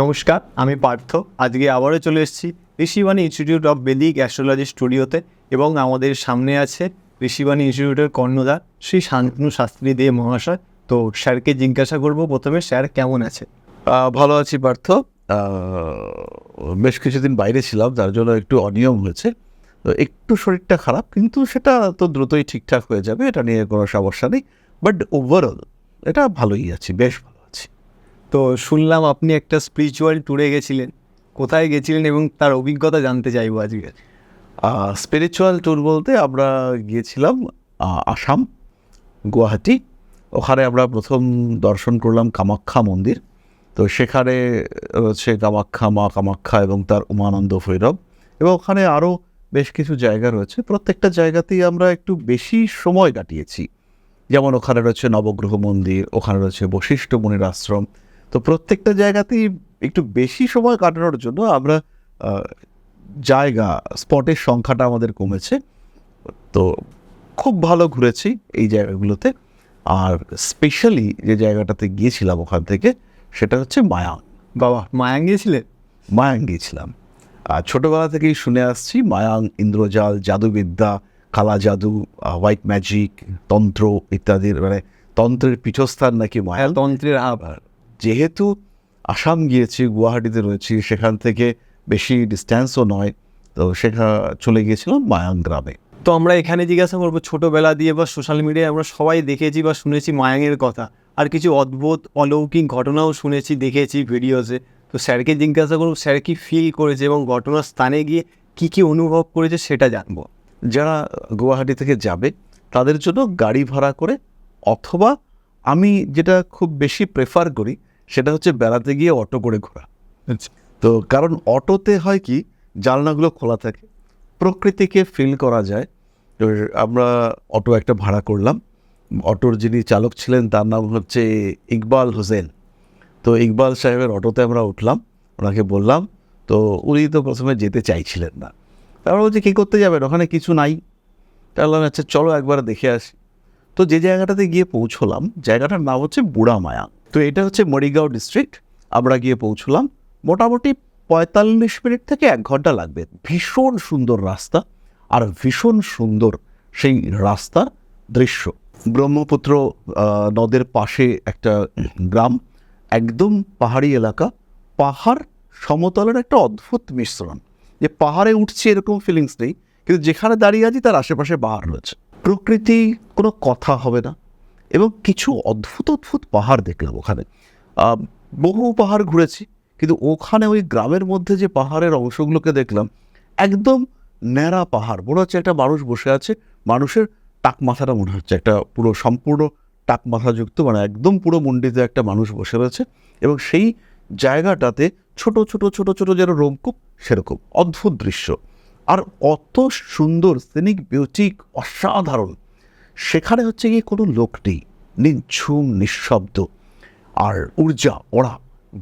নমস্কার, আমি পার্থ। আজকে আবারও চলে এসেছি Rishibani institute of vedic astrology স্টুডিওতে এবং আমাদের সামনে আছে ঋষিবাণী ইনস্টিটিউটের কর্ণধার শ্রী শান্তনু শাস্ত্রী দে মহাশয়। তো স্যারকে জিজ্ঞাসা করব প্রথমে, স্যার কেমন আছে? ভালো আছি পার্থ। বেশ কিছুদিন বাইরে ছিলাম যার জন্য একটু অনিয়ম হয়েছে। তো একটু শরীরটা খারাপ, কিন্তু সেটা তো দ্রুতই ঠিকঠাক হয়ে যাবে, এটা নিয়ে কোনো সমস্যা নেই। বাট ওভারঅল এটা ভালোই আছে, বেশ ভালো। তো শুনলাম আপনি একটা স্পিরিচুয়াল ট্যুরে গেছিলেন। কোথায় গেছিলেন এবং তার অভিজ্ঞতা জানতে চাইব আজকে? স্পিরিচুয়াল ট্যুর বলতে আমরা গিয়েছিলাম আসাম, গুয়াহাটি। ওখানে আমরা প্রথম দর্শন করলাম কামাখ্যা মন্দির। তো সেখানে রয়েছে কামাখ্যা, মা কামাখ্যা এবং তার উমানন্দ ভৈরব এবং ওখানে আরও বেশ কিছু জায়গা রয়েছে। প্রত্যেকটা জায়গাতেই আমরা একটু বেশি সময় কাটিয়েছি। যেমন ওখানে রয়েছে নবগ্রহ মন্দির, ওখানে রয়েছে বশিষ্ঠ মুনির আশ্রম তো প্রত্যেকটা জায়গাতেই একটু বেশি সময় কাটানোর জন্য আমরা জায়গা স্পটের সংখ্যাটা আমাদের কমেছে। তো খুব ভালো ঘুরেছি এই জায়গাগুলোতে। আর স্পেশালি যে জায়গাটাতে গিয়েছিলাম ওখান থেকে সেটা হচ্ছে মায়াং। বাবা মায়াং গিয়েছিলেন মায়াং গিয়েছিলাম। আর ছোটোবেলা থেকেই শুনে আসছি মায়াং ইন্দ্রজাল জাদুবিদ্যা কালা জাদু হোয়াইট ম্যাজিক তন্ত্র ইত্যাদির মানে তন্ত্রের পীঠস্থান নাকি মায়াং। তন্ত্রের আবার যেহেতু আসাম গিয়েছি গুয়াহাটিতে রয়েছি সেখান থেকে বেশি ডিস্ট্যান্সও নয় তো সেখানে চলে গিয়েছিলাম মায়াং গ্রামে। তো আমরা এখানে জিজ্ঞাসা করব ছোটোবেলা দিয়ে বা সোশ্যাল মিডিয়ায় আমরা সবাই দেখেছি বা শুনেছি মায়াংয়ের কথা। আর কিছু অদ্ভুত অলৌকিক ঘটনাও শুনেছি দেখেছি ভিডিওসে। তো স্যারকে জিজ্ঞাসা করব স্যার কি ফিল করেছে এবং ঘটনার স্থানে গিয়ে কি কি অনুভব করেছে সেটা জানব। যারা গুয়াহাটি থেকে যাবে তাদের জন্য গাড়ি ভাড়া করে অথবা আমি যেটা খুব বেশি প্রেফার করি সেটা হচ্ছে বেড়াতে গিয়ে অটো করে ঘোরা। আচ্ছা। তো কারণ অটোতে হয় কি জানলাগুলো খোলা থাকে প্রকৃতিকে ফিল করা যায়। তো আমরা অটো একটা ভাড়া করলাম। অটোর যিনি চালক ছিলেন তার নাম হচ্ছে ইকবাল হোসেন। তো ইকবাল সাহেবের অটোতে আমরা উঠলাম ওনাকে বললাম তো উনি তো প্রথমে যেতে চাইছিলেন না। তারপর বলছে কী করতে যাবেন? ওখানে কিছু নাই। তাহলে আচ্ছা চলো একবার দেখে আসি। তো যে জায়গাটাতে গিয়ে পৌঁছলাম জায়গাটার নাম হচ্ছে বুড়া মায়া তো এটা হচ্ছে মরিগাঁও ডিস্ট্রিক্ট আমরা গিয়ে পৌঁছলাম। মোটামুটি পঁয়তাল্লিশ মিনিট থেকে এক ঘণ্টা লাগবে। ভীষণ সুন্দর রাস্তা, আর ভীষণ সুন্দর সেই রাস্তার দৃশ্য। ব্রহ্মপুত্র নদের পাশে একটা গ্রাম, একদম পাহাড়ি এলাকা। পাহাড় সমতলের একটা অদ্ভুত মিশ্রণ। যে পাহাড়ে উঠছে এরকম ফিলিংস নেই, কিন্তু যেখানে দাঁড়িয়ে আছি তার আশেপাশে পাহাড় রয়েছে। প্রকৃতি, কোনো কথা হবে না। এবং কিছু অদ্ভুত অদ্ভুত পাহাড় দেখলাম ওখানে। বহু পাহাড় ঘুরেছি, কিন্তু ওখানে ওই গ্রামের মধ্যে যে পাহাড়ের অংশগুলোকে দেখলাম, একদম ন্যাড়া পাহাড়। মনে হচ্ছে একটা মানুষ বসে আছে, মানুষের টাক মাথাটা মনে হচ্ছে একটা পুরো সম্পূর্ণ টাক মাথাযুক্ত মানে একদম পুরো মন্ডিতে একটা মানুষ বসে রয়েছে এবং সেই জায়গাটাতে ছোট ছোট ছোট ছোট যেন রোমকূপ, সেরকম অদ্ভুত দৃশ্য। আর অত সুন্দর সিনিক বিউটি অসাধারণ। সেখানে হচ্ছে গিয়ে কোনো লোক নেই নিঝুম নিঃশব্দ। আর ঊর্জা ওরা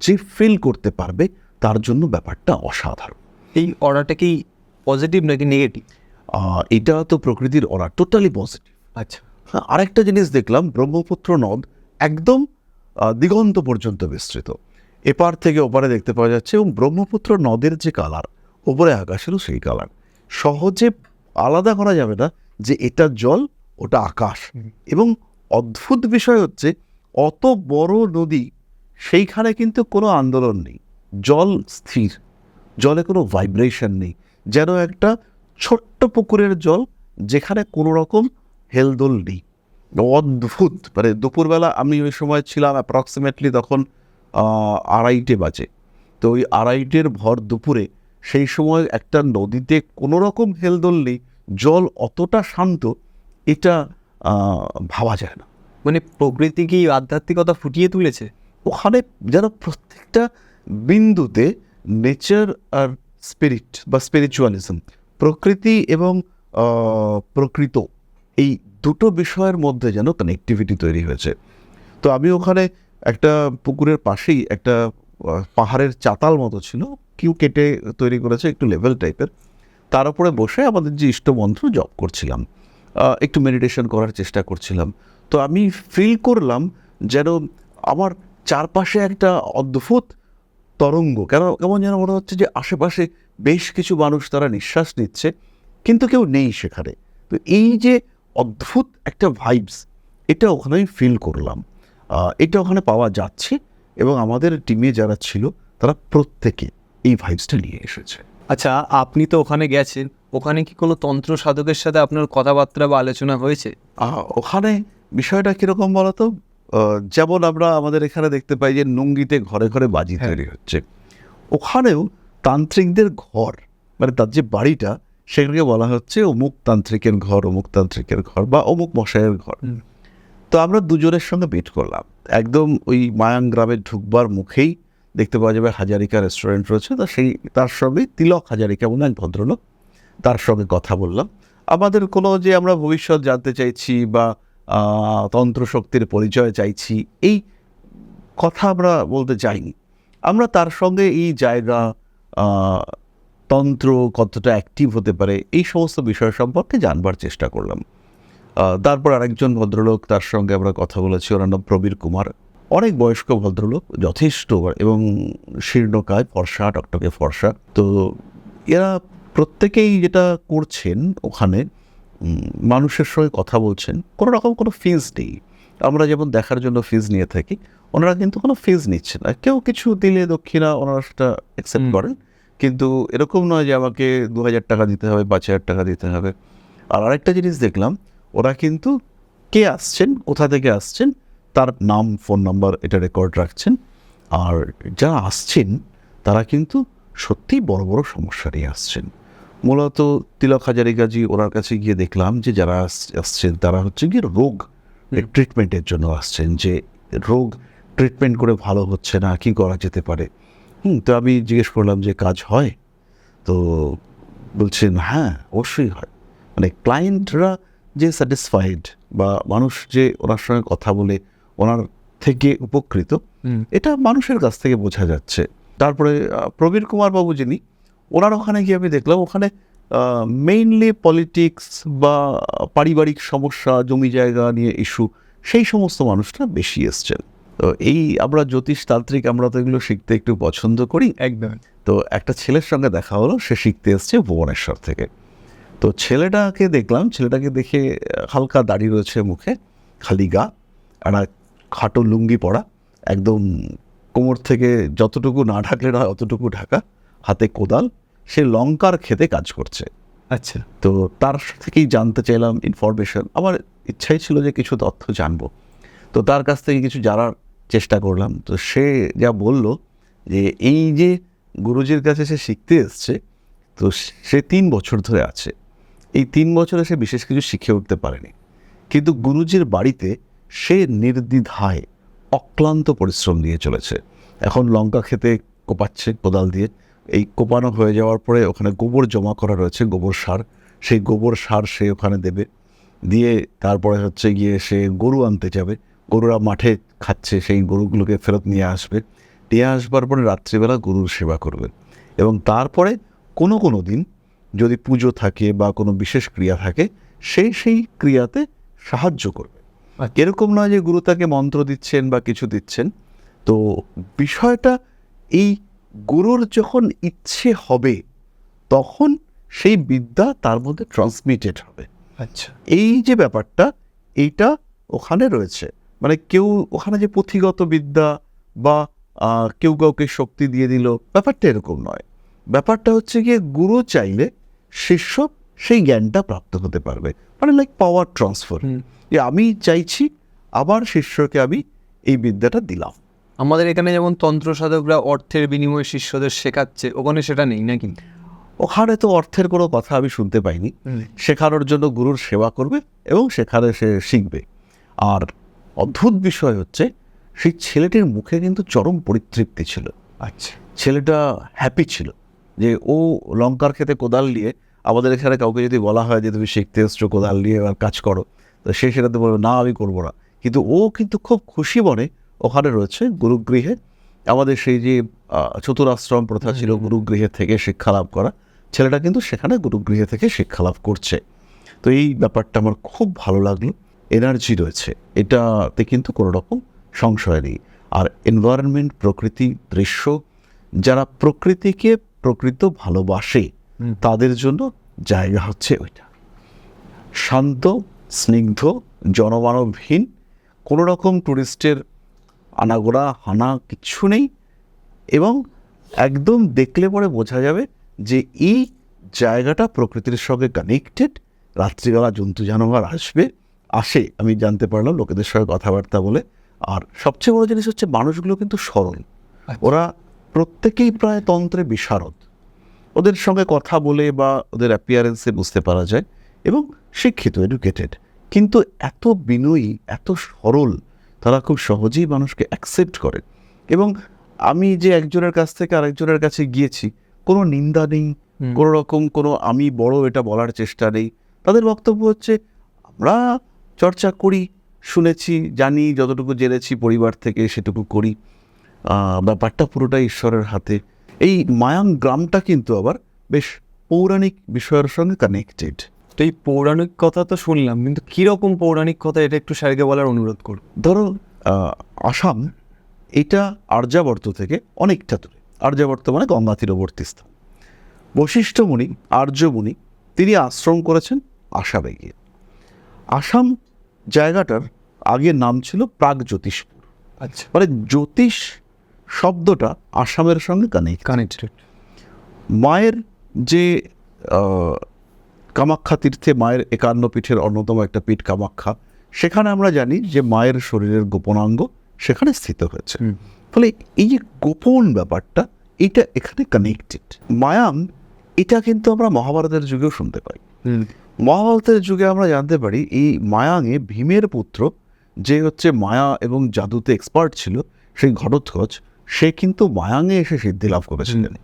যে ফিল করতে পারবে তার জন্য ব্যাপারটা অসাধারণ। এই অর্ডারটা কি পজিটিভ নাকি নেগেটিভ এটা তো প্রকৃতির ওরা টোটালি পজিটিভ আচ্ছা। হ্যাঁ আরেকটা জিনিস দেখলাম ব্রহ্মপুত্র নদ একদম দিগন্ত পর্যন্ত বিস্তৃত। এপার থেকে ওপারে দেখতে পাওয়া যাচ্ছে এবং ব্রহ্মপুত্র নদের যে কালার ওপরে আকাশেরও সেই কালার সহজে আলাদা করা যাবে না যে এটা জল ওটা আকাশ। এবং অদ্ভুত বিষয় হচ্ছে অত বড় নদী সেইখানে কিন্তু কোনো আন্দোলন নেই। জল স্থির জলে কোনো ভাইব্রেশন নেই। যেন একটা ছোট্ট পুকুরের জল যেখানে কোনো রকম হেলদোল নেই। অদ্ভুত মানে দুপুরবেলা আমি ওই সময় ছিলাম অ্যাপ্রক্সিমেটলি তখন আড়াইটে বাজে। তো ওই আড়াইটের ভর দুপুরে সেই সময় একটা নদীতে কোনো রকম হেলদোল নেই জল অতটা শান্ত এটা ভাবা যায় না। মানে প্রকৃতি কি আধ্যাত্মিকতা ফুটিয়ে তুলেছে? ওখানে যেন প্রত্যেকটা বিন্দুতে নেচার আর স্পিরিট বা স্পিরিচুয়ালিজম প্রকৃতি এবং প্রকৃত এই দুটো বিষয়ের মধ্যে যেন কানেক্টিভিটি তৈরি হয়েছে। তো আমি ওখানে একটা পুকুরের পাশেই একটা পাহাড়ের চাতাল মতো ছিল কিউ কেটে তৈরি করেছে একটু লেভেল টাইপের তার উপরে বসে আমাদের যে ইষ্টমন্ত্র জপ করছিলাম। একটু মেডিটেশন করার চেষ্টা করছিলাম। তো আমি ফিল করলাম যেন আমার চারপাশে একটা অদ্ভুত তরঙ্গ, কেন, কেমন যেন মনে হচ্ছে যে আশেপাশে বেশ কিছু মানুষ তারা নিঃশ্বাস নিচ্ছে, কিন্তু কেউ নেই সেখানে। তো এই যে অদ্ভুত একটা ভাইবস এটা ওখানে আমি ফিল করলাম এটা ওখানে পাওয়া যাচ্ছে এবং আমাদের টিমে যারা ছিল, তারা প্রত্যেকে এই ভাইবসটা নিয়ে এসেছে। আচ্ছা আপনি তো ওখানে গেছেন। ওখানে কি কোনো তন্ত্র সাধকের সাথে আপনার কথাবার্তা বা আলোচনা হয়েছে? ওখানে বিষয়টা কীরকম বলতো? যেমন আমরা আমাদের এখানে দেখতে পাই যে নুঙ্গিতে ঘরে ঘরে বাজি হ্যাঁ। তৈরি হচ্ছে। ওখানেও তান্ত্রিকদের ঘর মানে তার যে বাড়িটা সেগুলোকে বলা হচ্ছে অমুক তান্ত্রিকের ঘর অমুক তান্ত্রিকের ঘর বা অমুক মশাইয়ের ঘর। তো আমরা দুজনের সঙ্গে মিট করলাম। একদম ওই মায়াং গ্রামে ঢুকবার মুখেই দেখতে পাওয়া যাবে হাজারিকা রেস্টুরেন্ট রয়েছে তো সেই তার সঙ্গে তিলক হাজারিকা বলে এক ভদ্রলোক তার সঙ্গে কথা বললাম। আমাদের কোনো যে আমরা ভবিষ্যৎ জানতে চাইছি বা তন্ত্রশক্তির পরিচয় চাইছি, এই কথা আমরা বলতে চাইনি। আমরা তার সঙ্গে এই জায়গা তন্ত্র কতটা অ্যাক্টিভ হতে পারে, এই সমস্ত বিষয় সম্পর্কে জানবার চেষ্টা করলাম। তারপর আরেকজন ভদ্রলোক তার সঙ্গে আমরা কথা বলেছি, ওনার নাম প্রবীর কুমার। অনেক বয়স্ক ভদ্রলোক, যথেষ্ট এবং শীর্ণকায় ফর্সা টকটকে ফর্সা। তো এরা প্রত্যেকেই যেটা করছেন ওখানে মানুষের সঙ্গে কথা বলছেন কোনো রকম কোনো ফিজ নেই। আমরা যেমন দেখার জন্য ফিজ নিয়ে থাকি ওনারা কিন্তু কোনো ফিজ নিচ্ছে না। কেউ কিছু দিলে দক্ষিণা ওনারা সেটা অ্যাকসেপ্ট। করেন কিন্তু এরকম নয় যে আমাকে দু হাজার টাকা দিতে হবে পাঁচ হাজার টাকা দিতে হবে। আর আরেকটা জিনিস দেখলাম ওরা কিন্তু কে আসছেন কোথা থেকে আসছেন তার নাম ফোন নাম্বার এটা রেকর্ড রাখছেন। আর যারা আসছেন তারা কিন্তু সত্যিই বড় বড় সমস্যা নিয়ে আসছেন। মূলত তিলক হাজারিকাজি ওনার কাছে গিয়ে দেখলাম যে যারা আস- আসছেন তারা হচ্ছে গিয়ে রোগ ট্রিটমেন্টের জন্য আসছেন যে রোগ ট্রিটমেন্ট করে ভালো হচ্ছে না কি করা যেতে পারে? হুম তো আমি জিজ্ঞেস করলাম যে কাজ হয়? তো বলছেন হ্যাঁ অবশ্যই হয়। মানে ক্লায়েন্টরা যে স্যাটিসফাইড বা মানুষ যে ওনার সঙ্গে কথা বলে ওনার থেকে উপকৃত এটা মানুষের কাছ থেকে বোঝা যাচ্ছে। তারপরে প্রবীর কুমার বাবু যিনি ওনার ওখানে গিয়ে আমি দেখলাম ওখানে মেইনলি পলিটিক্স বা পারিবারিক সমস্যা জমি জায়গা নিয়ে ইস্যু সেই সমস্ত মানুষরা বেশি এসছেন। তো এই আমরা জ্যোতিষ তান্ত্রিক আমরা তো এগুলো শিখতে একটু পছন্দ করি। একদম। তো একটা ছেলের সঙ্গে দেখা হলো সে শিখতে এসছে ভুবনেশ্বর থেকে। তো ছেলেটাকে দেখলাম ছেলেটাকে দেখে হালকা দাড়ি রয়েছে মুখে খালি গা একটা খাটো লুঙ্গি পরা একদম কোমর থেকে যতটুকু না ঢাকলে না অতটুকু ঢাকা হাতে কোদাল সে লঙ্কার খেতে কাজ করছে। আচ্ছা। তো তার থেকেই জানতে চাইলাম ইনফরমেশন আমার ইচ্ছাই ছিল যে কিছু তথ্য জানব। তো তার কাছ থেকে কিছু জানার চেষ্টা করলাম। তো সে যা বলল যে এই যে গুরুজির কাছে সে শিখতে এসছে তো সে তিন বছর ধরে আছে। এই তিন বছরে সে বিশেষ কিছু শিখে উঠতে পারেনি। কিন্তু গুরুজির বাড়িতে সে নির্দ্বিধায় অক্লান্ত পরিশ্রম দিয়ে চলেছে। এখন লঙ্কা খেতে কোপাচ্ছে কোদাল দিয়ে। এই কোপানো হয়ে যাওয়ার পরে ওখানে গোবর জমা করা রয়েছে গোবর সার। সেই গোবর সার সে ওখানে দেবে। দিয়ে তারপরে হচ্ছে গিয়ে সে গরু আনতে যাবে। গরুরা মাঠে খাচ্ছে সেই গরুগুলোকে ফেরত নিয়ে আসবে। নিয়ে আসবার পরে রাত্রিবেলা গরুর সেবা করবে। এবং তারপরে কোনো কোনো দিন যদি পুজো থাকে বা কোনো বিশেষ ক্রিয়া থাকে সেই সেই ক্রিয়াতে সাহায্য করবে। আচ্ছা। এরকম নয় যে গুরু তাকে মন্ত্র দিচ্ছেন বা কিছু দিচ্ছেন। তো বিষয়টা এই গুরুর যখন ইচ্ছে হবে তখন সেই বিদ্যা তার মধ্যে ট্রান্সমিটেড হবে। আচ্ছা। এই যে ব্যাপারটা এইটা ওখানে রয়েছে। মানে কেউ ওখানে যে পুঁথিগত বিদ্যা বা কেউ কাউকে শক্তি দিয়ে দিল ব্যাপারটা এরকম নয়। ব্যাপারটা হচ্ছে গিয়ে গুরু চাইলে শিষ্য সেই জ্ঞানটা প্রাপ্ত হতে পারবে। মানে লাইক পাওয়ার ট্রান্সফার যে আমি চাইছি আবার শিষ্যকে আমি এই বিদ্যাটা দিলাম। আমাদের এখানে যেমন তন্ত্র সাধকরা অর্থের বিনিময়ে শিষ্যদের শেখাচ্ছে ওখানে সেটা নেই নাকি? ওখানে তো অর্থের কোনো কথা আমি শুনতে পাইনি। শেখানোর জন্য গুরুর সেবা করবে এবং সেখানে সে শিখবে। আর অদ্ভুত বিষয় হচ্ছে সেই ছেলেটির মুখে কিন্তু চরম পরিতৃপ্তি ছিল। আচ্ছা। ছেলেটা হ্যাপি ছিল যে ও লঙ্কার খেতে কোদাল নিয়ে আমাদের এখানে কাউকে যদি বলা হয় যে তুমি শিখতে এসছো কোদাল নিয়ে আর কাজ করো তো সে সেটাতে বলবে না আমি করব না। কিন্তু ও কিন্তু খুব খুশি মনে ওখানে রয়েছে গুরুগৃহে। আমাদের সেই যে চতুরাশ্রম প্রথা ছিল গুরুগৃহে থেকে শিক্ষা লাভ করা। ছেলেটা কিন্তু সেখানে গুরুগৃহে থেকে শিক্ষা লাভ করছে। তো এই ব্যাপারটা আমার খুব ভালো লাগল। এনার্জি রয়েছে। এটাতে কিন্তু কোনো রকম সংশয় নেই। আর এনভায়রনমেন্ট প্রকৃতি দৃশ্য যারা প্রকৃতিকে প্রকৃত ভালোবাসে তাদের জন্য জায়গা হচ্ছে ওইটা। শান্ত স্নিগ্ধ জনমানবহীন কোনো রকম টুরিস্টের আনাগোড়া হানা কিচ্ছু নেই এবং একদম দেখলে পরে বোঝা যাবে যে এই জায়গাটা প্রকৃতির সঙ্গে কানেক্টেড রাত্রিবেলা জন্তু জানোয়ার আসবে আসে আমি জানতে পারলাম লোকেদের সঙ্গে কথাবার্তা বলে। আর সবচেয়ে বড় জিনিস হচ্ছে মানুষগুলো কিন্তু সরল। ওরা প্রত্যেকেই প্রায় তন্ত্রে বিশারদ। ওদের সঙ্গে কথা বলে বা ওদের অ্যাপিয়ারেন্সে বুঝতে পারা যায় এবং শিক্ষিত এডুকেটেড কিন্তু এত বিনয়ী এত সরল তারা খুব সহজেই মানুষকে অ্যাকসেপ্ট করে। এবং আমি যে একজনের কাছ থেকে আরেকজনের কাছে গিয়েছি কোনো নিন্দা নেই। কোনো রকম কোনো আমি বড় এটা বলার চেষ্টা নেই। তাদের বক্তব্য হচ্ছে আমরা চর্চা করি শুনেছি জানি যতটুকু জেনেছি পরিবার থেকে সেটুকু করি। ব্যাপারটা পুরোটাই ঈশ্বরের হাতে। এই মায়াং গ্রামটা কিন্তু আবার বেশ পৌরাণিক বিষয়ের সঙ্গে কানেক্টেড তো এই পৌরাণিক কথা তো শুনলাম কিন্তু কীরকম পৌরাণিক কথা এটা একটু স্যারকে বলার অনুরোধ করব? ধরো আসাম এটা আর্যাবর্ত থেকে অনেকটা দূরে। আর্যাবর্ত মানে গঙ্গা তীরবর্তী স্থান। বশিষ্ঠ মুনি আর্যমুনি তিনি আশ্রম করেছেন আসামে গিয়ে। আসাম জায়গাটার আগের নাম ছিল প্রাগ জ্যোতিষপুর। আচ্ছা। মানে জ্যোতিষ শব্দটা আসামের সঙ্গে কানেক্ট কানেক্টেড মায়ের যে কামাখ্যা তীর্থে মায়ের একান্ন পীঠের অন্যতম একটা পীঠ কামাখ্যা। সেখানে আমরা জানি যে মায়ের শরীরের গোপনাঙ্গ সেখানে স্থিত হয়েছে। ফলে এই যে গোপন ব্যাপারটা এটা এখানে কানেক্টেড মায়াং এটা কিন্তু আমরা মহাভারতের যুগেও শুনতে পাই। মহাভারতের যুগে আমরা জানতে পারি এই মায়াঙে ভীমের পুত্র যে হচ্ছে মায়া এবং জাদুতে এক্সপার্ট ছিল সেই ঘটোৎকচ সে কিন্তু মায়াঙে এসে সিদ্ধি লাভ করেছিলেন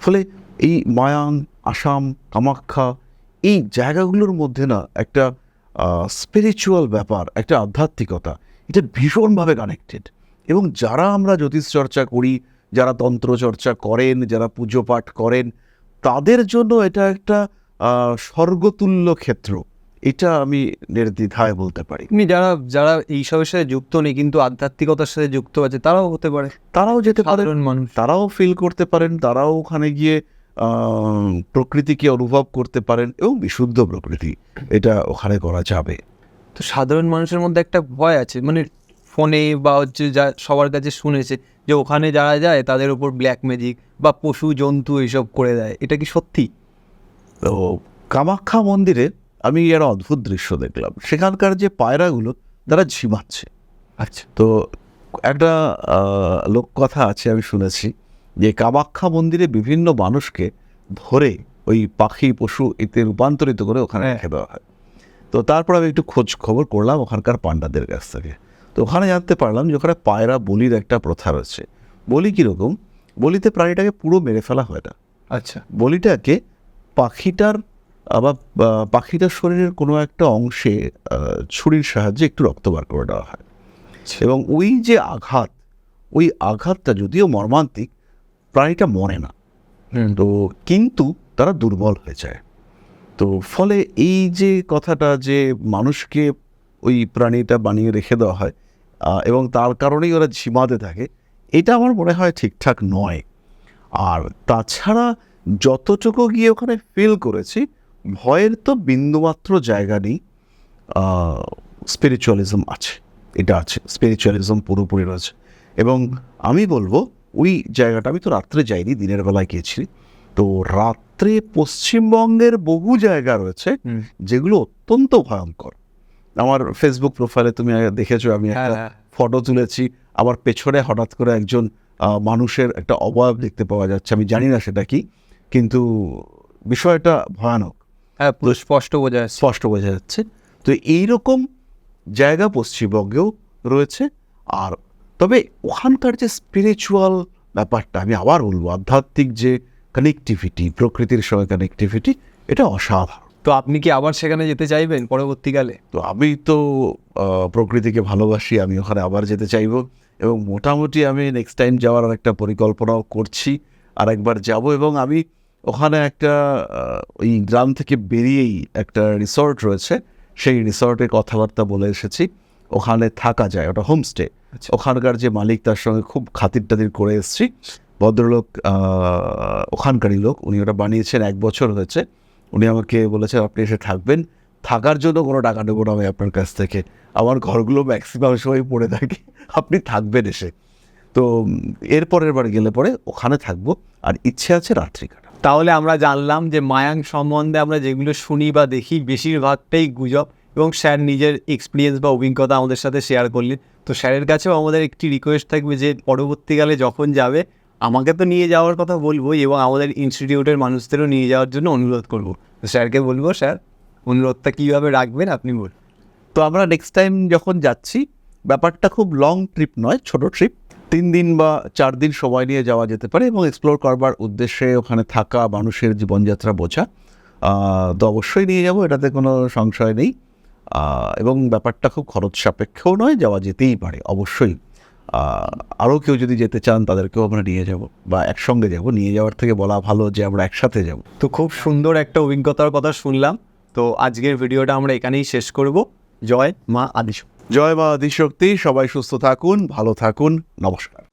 ফলে এই মায়াং আসাম কামাখ্যা এই জায়গাগুলোর মধ্যে না একটা স্পিরিচুয়াল ব্যাপার একটা আধ্যাত্মিকতা এটা ভীষণভাবে কানেক্টেড এবং যারা আমরা জ্যোতিষ চর্চা করি যারা তন্ত্র চর্চা করেন যারা পুজো পাঠ করেন তাদের জন্য এটা একটা স্বর্গতুল্য ক্ষেত্র। এটা আমি নির্দ্বিধায় বলতে পারি। এমনি যারা যারা এই এইসবের সাথে যুক্ত নেই কিন্তু আধ্যাত্মিকতার সাথে যুক্ত আছে তারাও হতে পারে। তারাও যেতে পারেন মানুষ। তারাও ফিল করতে পারেন তারাও ওখানে গিয়ে প্রকৃতিকে অনুভব করতে পারেন এবং বিশুদ্ধ প্রকৃতি এটা ওখানে করা যাবে। তো সাধারণ মানুষের মধ্যে একটা ভয় আছে মানে ফোনে বা হচ্ছে যা সবার কাছে শুনেছে যে ওখানে যারা যায় তাদের উপর ব্ল্যাক ম্যাজিক বা পশু জন্তু এইসব করে দেয় এটা কি সত্যি? তো কামাখ্যা মন্দিরে আমি একটা অদ্ভুত দৃশ্য দেখলাম সেখানকার যে পায়রাগুলো তারা ঝিমাচ্ছে। আচ্ছা। তো একটা লোক কথা আছে আমি শুনেছি যে কামাখ্যা মন্দিরে বিভিন্ন মানুষকে ধরে ওই পাখি পশু এতে রূপান্তরিত করে ওখানে হ্যাঁ। রেখে দেওয়া হয়। তো তারপর আমি একটু খোঁজ খবর করলাম ওখানকার পাণ্ডাদের কাছ থেকে। তো ওখানে জানতে পারলাম যে ওখানে পায়রা বলির একটা প্রথা রয়েছে। বলি কীরকম? বলিতে প্রাণীটাকে পুরো মেরে ফেলা হয় না। আচ্ছা। বলিটাকে পাখিটার আবার বা পাখিটার শরীরের কোনো একটা অংশে ছুরির সাহায্যে একটু রক্ত বার করে দেওয়া হয়। এবং ওই যে আঘাত ওই আঘাতটা যদিও মর্মান্তিক প্রাণীটা মরে না। তো কিন্তু তারা দুর্বল হয়ে যায়। তো ফলে এই যে কথাটা যে মানুষকে ওই প্রাণীটা বানিয়ে রেখে দেওয়া হয় এবং তার কারণেই ওরা ঝিমাতে থাকে এটা আমার মনে হয় ঠিকঠাক নয়। আর তাছাড়া যতটুকু গিয়ে ওখানে ফিল করেছি ভয়ের তো বিন্দুমাত্র জায়গা নেই স্পিরিচুয়ালিজম আছে। এটা আছে স্পিরিচুয়ালিজম পুরোপুরি রয়েছে। এবং আমি বলব ওই জায়গাটা আমি তো রাত্রে যাইনি দিনের বেলায় গিয়েছি তো রাত্রে পশ্চিমবঙ্গের বহু জায়গা রয়েছে যেগুলো অত্যন্ত ভয়ঙ্কর। আমার ফেসবুক প্রোফাইলে তুমি দেখেছ আমি হ্যাঁ, একটা হ্যাঁ। ফটো তুলেছি। আমার পেছনে হঠাৎ করে একজন মানুষের একটা অবয়ব দেখতে পাওয়া যাচ্ছে আমি জানি না সেটা কি কিন্তু বিষয়টা ভয়ানক। হ্যাঁ স্পষ্ট বোঝা যাচ্ছে। স্পষ্ট বোঝা যাচ্ছে। তো এই রকম জায়গা পশ্চিমবঙ্গেও রয়েছে আর তবে ওখানকার যে স্পিরিচুয়াল ব্যাপারটা আমি আবার বলব আধ্যাত্মিক যে কানেকটিভিটি প্রকৃতির সঙ্গে কানেকটিভিটি এটা অসাধারণ। তো আপনি কি আবার সেখানে যেতে চাইবেন পরবর্তীকালে? তো আমি তো প্রকৃতিকে ভালোবাসি আমি ওখানে আবার যেতে চাইব। এবং মোটামুটি আমি নেক্সট টাইম যাওয়ার একটা পরিকল্পনাও করছি আর একবার যাব। এবং আমি ওখানে একটা ওই গ্রাম থেকে বেরিয়েই একটা রিসর্ট রয়েছে সেই রিসর্টে কথাবার্তা বলে এসেছি। ওখানে থাকা যায় ওটা হোমস্টে। আচ্ছা। ওখানকার যে মালিক তার সঙ্গে খুব খাতির টাতির করে এসেছি। ভদ্রলোক ওখানকারই লোক উনি ওটা বানিয়েছেন এক বছর হয়েছে। উনি আমাকে বলেছেন আপনি এসে থাকবেন। থাকার জন্য কোনো টাকা নেব না আমি আপনার কাছ থেকে। আমার ঘরগুলো ম্যাক্সিমাম সময় পড়ে থাকে। আপনি থাকবেন এসে। তো উম, এর পরের বার গেলে পরে ওখানে থাকব। আর ইচ্ছে আছে রাত্রি কাটা তাহলে আমরা জানলাম যে মায়াং সম্বন্ধে আমরা যেগুলো শুনি বা দেখি বেশিরভাগটাই গুজব। এবং স্যার নিজের এক্সপিরিয়েন্স বা অভিজ্ঞতা আমাদের সাথে শেয়ার করলেন। তো স্যারের কাছেও আমাদের একটি রিকোয়েস্ট থাকবে যে পরবর্তীকালে যখন যাবে, আমাকে তো নিয়ে যাওয়ার কথা বলবোই এবং আমাদের ইনস্টিটিউটের মানুষদেরও নিয়ে যাওয়ার জন্য অনুরোধ করব। তো স্যারকে বলব, স্যার, অনুরোধটা কীভাবে রাখবেন আপনি বলুন। তো আমরা নেক্সট টাইম যখন যাচ্ছি, ব্যাপারটা খুব লং ট্রিপ নয়, ছোট ট্রিপ তিন দিন বা চার দিন সময় নিয়ে যাওয়া যেতে পারে এবং এক্সপ্লোর করবার উদ্দেশ্যে ওখানে থাকা মানুষের জীবনযাত্রা বোঝা তো অবশ্যই নিয়ে যাব, এটাতে কোনো সংশয় নেই। এবং ব্যাপারটা খুব খরচ সাপেক্ষও নয় যাওয়া যেতেই পারে অবশ্যই। আরও কেউ যদি যেতে চান তাদেরকেও আমরা নিয়ে যাব বা একসঙ্গে যাব। নিয়ে যাওয়ার থেকে বলা ভালো যে আমরা একসাথে যাব। তো খুব সুন্দর একটা অভিজ্ঞতার কথা শুনলাম। তো আজকের ভিডিওটা আমরা এখানেই শেষ করব। জয় মা আদিশ জয় মা আদিশক্তি সবাই সুস্থ থাকুন ভালো থাকুন নমস্কার।